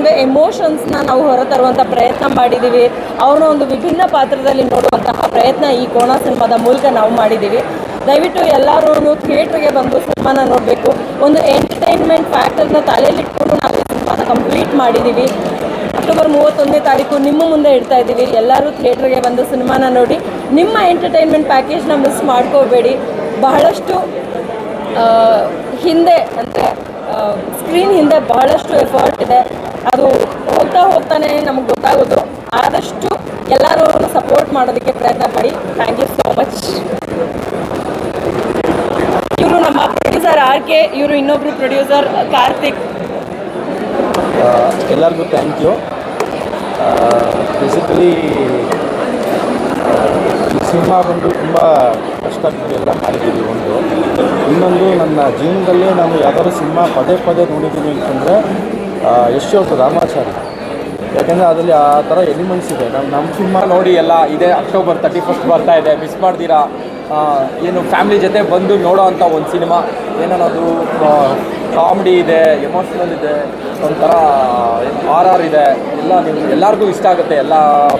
ಒಂದು ಎಮೋಷನ್ಸ್ನ ನಾವು ಹೊರತರುವಂಥ ಪ್ರಯತ್ನ ಮಾಡಿದ್ದೀವಿ ಅವ್ರನ್ನ ಒಂದು ವಿಭಿನ್ನ ಪಾತ್ರದಲ್ಲಿ ನೋಡುವಂತಹ ಪ್ರಯತ್ನ ಈ ಕೋಣ ಸಿನಿಮಾದ ಮೂಲಕ ನಾವು ಮಾಡಿದ್ದೀವಿ ದಯವಿಟ್ಟು ಎಲ್ಲರೂ ಥಿಯೇಟ್ರಿಗೆ ಬಂದು ಸಿನಿಮಾನ ನೋಡಬೇಕು. ಒಂದು ಎಂಟರ್ಟೈನ್ಮೆಂಟ್ ಫ್ಯಾಕ್ಟರ್ನ ತಲೆಯಲ್ಲಿಟ್ಕೊಂಡು ನಾವು ಈ ಸಿನಿಮಾನ ಕಂಪ್ಲೀಟ್ ಮಾಡಿದ್ದೀವಿ ಅಕ್ಟೋಬರ್ ಮೂವತ್ತೊಂದನೇ ತಾರೀಕು ನಿಮ್ಮ ಮುಂದೆ ಇಡ್ತಾ ಇದ್ದೀವಿ. ಎಲ್ಲರೂ ಥಿಯೇಟ್ರಿಗೆ ಬಂದು ಸಿನಿಮಾನ ನೋಡಿ. ನಿಮ್ಮ ಎಂಟರ್ಟೈನ್ಮೆಂಟ್ ಪ್ಯಾಕೇಜ್ನ ಮಿಸ್ ಮಾಡ್ಕೋಬೇಡಿ. ಬಹಳಷ್ಟು ಹಿಂದೆ ಅಂದರೆ ಸ್ಕ್ರೀನ್ ಹಿಂದೆ ಬಹಳಷ್ಟು ಎಫರ್ಟ್ ಇದೆ. ಅದು ಹೋಗ್ತಾ ಹೋಗ್ತಾನೆ ನಮಗೆ ಗೊತ್ತಾಗೋದು. ಆದಷ್ಟು ಎಲ್ಲರೂ ಸಪೋರ್ಟ್ ಮಾಡೋದಕ್ಕೆ ಪ್ರಯತ್ನ ಪಡಿ ಥ್ಯಾಂಕ್ ಯು ಸೋ ಮಚ್ ಇವರು ನಮ್ಮ ಪ್ರೊಡ್ಯೂಸರ್ ಆರ್ ಕೆ ಇವರು ಇನ್ನೊಬ್ರು ಪ್ರೊಡ್ಯೂಸರ್ ಕಾರ್ತಿಕ್ ಎಲ್ಲರಿಗೂ ಥ್ಯಾಂಕ್ ಯು ಬೇಸಿಕಲಿ ಈ ಸಿನಿಮಾ ಬಂದು ತುಂಬ ಕಷ್ಟಪಟ್ಟು ಎಲ್ಲ ಮಾಡಿದ್ದೀವಿ ಒಂದು ಇನ್ನೊಂದು ನನ್ನ ಜೀವನದಲ್ಲಿ ನಾನು ಯಾವ್ದಾದ್ರು ಸಿನಿಮಾ ಪದೇ ಪದೇ ನೋಡಿದ್ದೀನಿ ಅಂತಂದರೆ ಯಶ್ ಅವ್ರದ್ದು ರಾಮಾಚಾರಿ? ಯಾಕೆಂದರೆ ಅದರಲ್ಲಿ ಆ ಥರ ಎಲಿಮೆಂಟ್ಸ್ ಇದೆ. ನಮ್ಮ ನಮ್ಮ ಸಿನಿಮಾ ನೋಡಿ ಎಲ್ಲ ಇದೆ, ಅಕ್ಟೋಬರ್ ತರ್ಟಿ ಫಸ್ಟ್ ಬರ್ತಾ ಇದೆ ಮಿಸ್ ಮಾಡ್ದಿರಾ? ಏನು ಫ್ಯಾಮಿಲಿ ಜೊತೆ ಬಂದು ನೋಡೋ ಅಂಥ ಒಂದು ಸಿನಿಮಾ, ಏನನ್ನೋದು ಕಾಮಿಡಿ ಇದೆ, ಎಮೋಷ್ನಲ್ ಇದೆ, ಒಂಥರ ಆರ್ ಆರ್ ಇದೆ, ಎಲ್ಲ ನಿಮ್ಗೆ ಎಲ್ಲರಿಗೂ ಇಷ್ಟ ಆಗುತ್ತೆ, ಎಲ್ಲ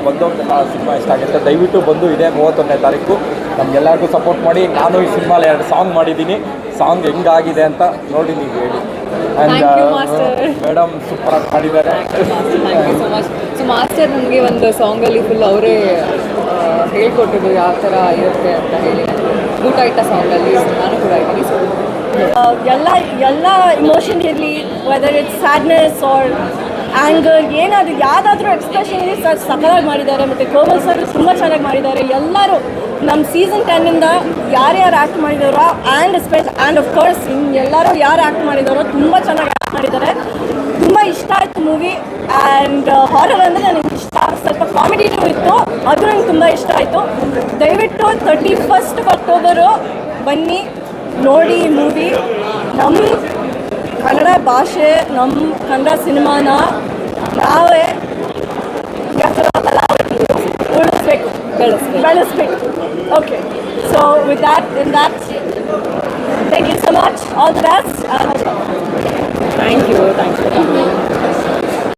ಬಂದವ್ರಿಗೆಲ್ಲ ಸಿನಿಮಾ ಇಷ್ಟ ಆಗುತ್ತೆ. ದಯವಿಟ್ಟು ಬಂದು ಇದೆ ಮೂವತ್ತೊಂದನೇ ತಾರೀಕು. ನಮಗೆಲ್ಲರಿಗೂ ಸಪೋರ್ಟ್ ಮಾಡಿ, ನಾನು ಈ ಸಿನಿಮಾಲಿ ಎರಡು ಸಾಂಗ್ ಮಾಡಿದ್ದೀನಿ. ಸಾಂಗ್ ಹೆಂಗಾಗಿದೆ ಅಂತ ನೋಡಿ ನೀವು ಹೇಳಿ. And Master. ಮೇಡಮ್ ಸೂಪರಾಗಿ you so much so master ನಮಗೆ ಒಂದು ಸಾಂಗಲ್ಲಿ ಫುಲ್ ಅವರೇ ಹೇಳ್ಕೊಟ್ಟಿದ್ದು ಯಾವ ಥರ ಇರುತ್ತೆ ಅಂತ ಹೇಳಿ. ಊಟ ಇಟ್ಟ ಸಾಂಗಲ್ಲಿ ನಾನು ಕೂಡ ಇದ್ದೀನಿ. ಸೊ ಎಲ್ಲ ಎಲ್ಲ ಇಮೋಷನ್ ಇರಲಿ whether it's sadness or anger ಏನಾದರೂ ಯಾವುದಾದ್ರೂ ಎಕ್ಸ್ಪ್ರೆಷನ್ ಇರಲಿ ಸರ್ ಸಕಲಾಗಿ ಮಾಡಿದ್ದಾರೆ ಮತ್ತು ಕೋಮಲ್ ಸರ್ ತುಂಬ ಚೆನ್ನಾಗಿ ಮಾಡಿದ್ದಾರೆ. ಎಲ್ಲರೂ ನಮ್ಮ ಸೀಸನ್ ಟೆನ್ನಿಂದ ಯಾರ್ಯಾರು ಆ್ಯಕ್ಟ್ ಮಾಡಿದಾರೋ ಆ್ಯಂಡ್ ಸ್ಪೆಷ್ ಆ್ಯಂಡ್ ಆಫ್ ಕೋರ್ಸ್ ಇನ್ನು ಎಲ್ಲರೂ ಯಾರು ಆ್ಯಕ್ಟ್ ಮಾಡಿದಾರೋ ತುಂಬ ಚೆನ್ನಾಗಿ ಆ್ಯಕ್ಟ್ ಮಾಡಿದ್ದಾರೆ. ತುಂಬ ಇಷ್ಟ ಆಯಿತು ಮೂವಿ ಆ್ಯಂಡ್ ಹಾರರ್ ಅಂದರೆ ನನಗೆ ಇಷ್ಟ. ಸ್ವಲ್ಪ ಕಾಮಿಡಿನೂ ಇತ್ತು, ಅದು ನಂಗೆ ತುಂಬ ಇಷ್ಟ ಆಯಿತು. ದಯವಿಟ್ಟು ತರ್ಟಿ ಫಸ್ಟ್ ಅಕ್ಟೋಬರು ಬನ್ನಿ, ನೋಡಿ ಮೂವಿ ನಮ್ಮ ಕನ್ನಡ ಭಾಷೆ ನಮ್ಮ ಕನ್ನಡ ಸಿನಿಮಾನ ನಾವೇ ಉಳಿಸ್ಬೇಕು. ಬೆಳೆಸ್ಬೇಕು. ಬೆಳೆಸ್ಬೇಕು okay so with that in that thank you so much all the best